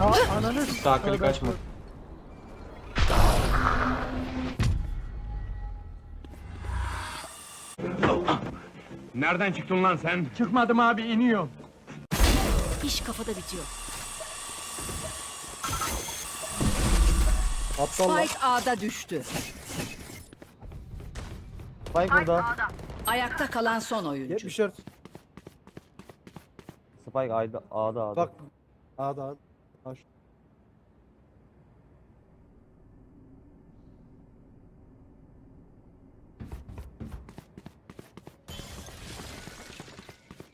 Klik açma. Nereden çıktın lan sen? Çıkmadım abi iniyor. İş kafada bitiyor. Aptal lan. Spike A'da düştü. Spike burada. Ayakta kalan son oyuncu. 74. Spike A'da A'da A'da. Bak. A'da A'da. Ha, şu-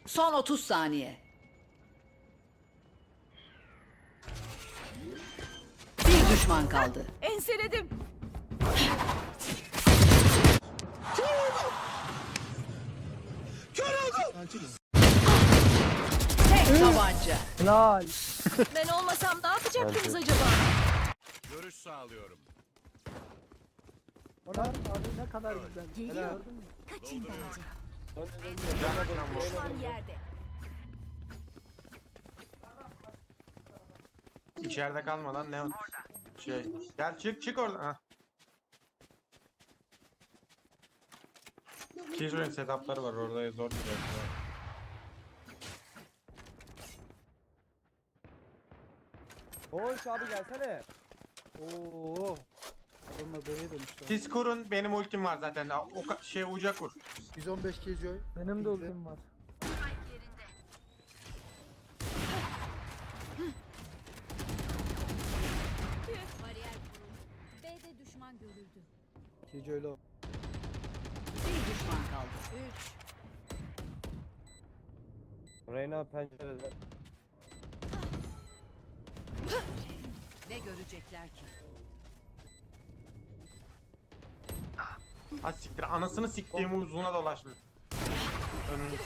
Son 30 saniye. Bir düşman kaldı. Enseledim. Tek tabanca. Helal. Ben olmasam ne yapacaktınız acaba? Görüş sağlıyorum. Ona abi ne kadar güzel. Geliyor. Kaçın bence. Düşman yerde. İçeride kalmadan ne şey. Gel çık çık oradan. Ha. Killjoy'un setupları var orada zor bir şey. Hoş abi gelsene. Oo. Adamlar B'ye dönmüşler. Siz kurun benim ultim var zaten. O ka- şey uca kur. 115 Killjoy. Benim de ultim var. Bariyer kuruldu. B'de düşman görüldü. Killjoy low. Bir düşman kaldı. 3. Reyna pencerede. Görecekler ki? Ha siktir anasını siktiğimi uzuna dolaşmış. Önünü.